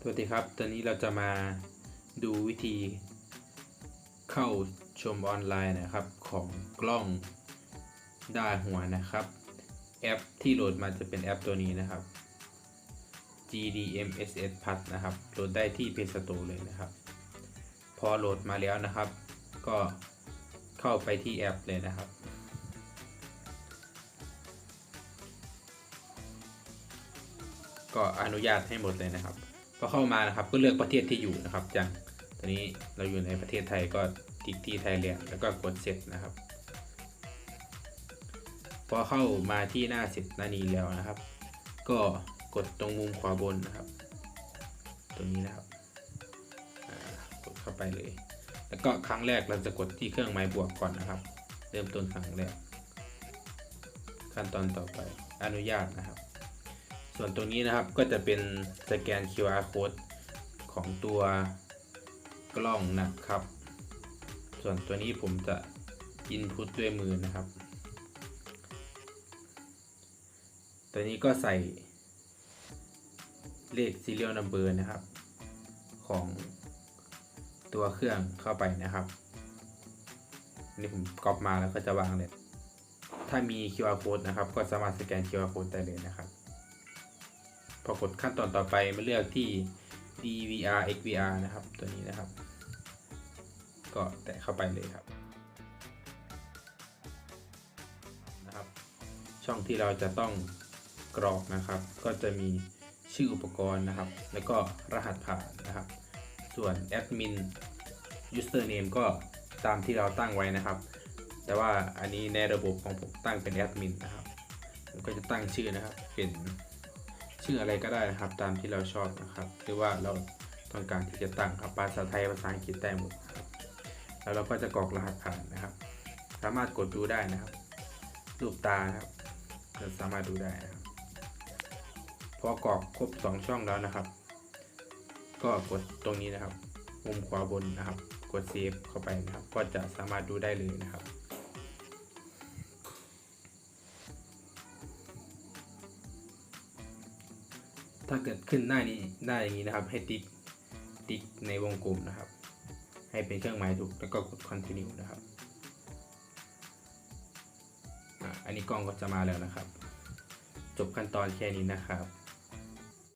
สวัสดีครับ ตอนนี้เราจะมาดูวิธีเข้าชมออนไลน์นะครับของกล้องด้าหัวนะครับ แอปที่โหลดมาจะเป็นแอปตัวนี้นะครับ GDMSS Plus นะครับ โหลดได้ที่ Play Store เลยนะครับ พอโหลดมาแล้วนะครับ ก็เข้าไปที่แอปเลยนะครับ ก็อนุญาตให้หมดเลยนะครับ พอเข้ามานะครับก็เลือกประเทศที่อยู่นะครับอย่างตอนนี้เราอยู่ในประเทศไทยก็ติ๊กที่ไทยแลนด์แล้วก็กดเสร็จนะครับ พอเข้ามาที่หน้าเสร็จหน้านี้แล้วนะครับ ก็กดตรงมุมขวาบนนะครับ ตรงนี้นะครับกดเข้าไปเลย แล้วก็ครั้งแรกเราจะกดที่เครื่องหมายบวกก่อนนะครับ เริ่มต้นครั้งแรกขั้นตอนต่อไปอนุญาตนะ ส่วนตรงนี้นะครับก็จะเป็นสแกน QR code ของตัวกล้องนะครับ ส่วนตัวนี้ผมจะ input ด้วยมือนะครับ ตัวนี้ก็ใส่เลข serial number นะครับ ของตัวเครื่องเข้าไปนะครับนนี่ผมก๊อปมาแล้วก็จะวางเลย ถ้ามี QR code นะครับ ก็สามารถสแกน QR code ได้เลยนะครับ พอกดขั้นตอนต่อไปมาเลือกที่ DVR XVR นะครับ ตัวนี้นะครับ ก็แตะเข้าไปเลยครับนะครับ ช่องที่เราจะต้องกรอกนะครับ ก็จะมีชื่ออุปกรณ์นะครับ แล้วก็รหัสผ่านนะครับ ส่วนแอดมิน username ก็ตามที่เราตั้งไว้นะครับ แต่ว่าอันนี้ในระบบของผมตั้งเป็นแอดมินนะครับผมก็จะตั้งชื่อนะครับเป็น ชื่ออะไรก็ได้นะครับ ตามที่เราชอบนะครับหรือว่าเราต้องการที่จะตั้งครับภาษาไทยภาษาอังกฤษได้หมดครับแล้วเราก็จะกรอกรหัสผ่านนะครับ สามารถกดดูได้นะครับรูปตานะครับก็สามารถดูได้นะครับพอกรอกครบ 2 ช่องแล้วนะครับ ก็กดตรงนี้นะครับมุมขวาบนนะครับ กดเซฟเข้าไปนะครับ ก็จะสามารถดูได้เลยนะครับ ถ้าเกิดขึ้นหน้านี้ได้อย่างนี้นะครับ ให้ติ๊กติ๊กในวงกลมนะครับ ให้เป็นเครื่องหมายถูกแล้วก็กด continue นะครับอันนี้กล้องก็จะมาแล้วนะครับ จบขั้นตอนแค่นี้นะครับ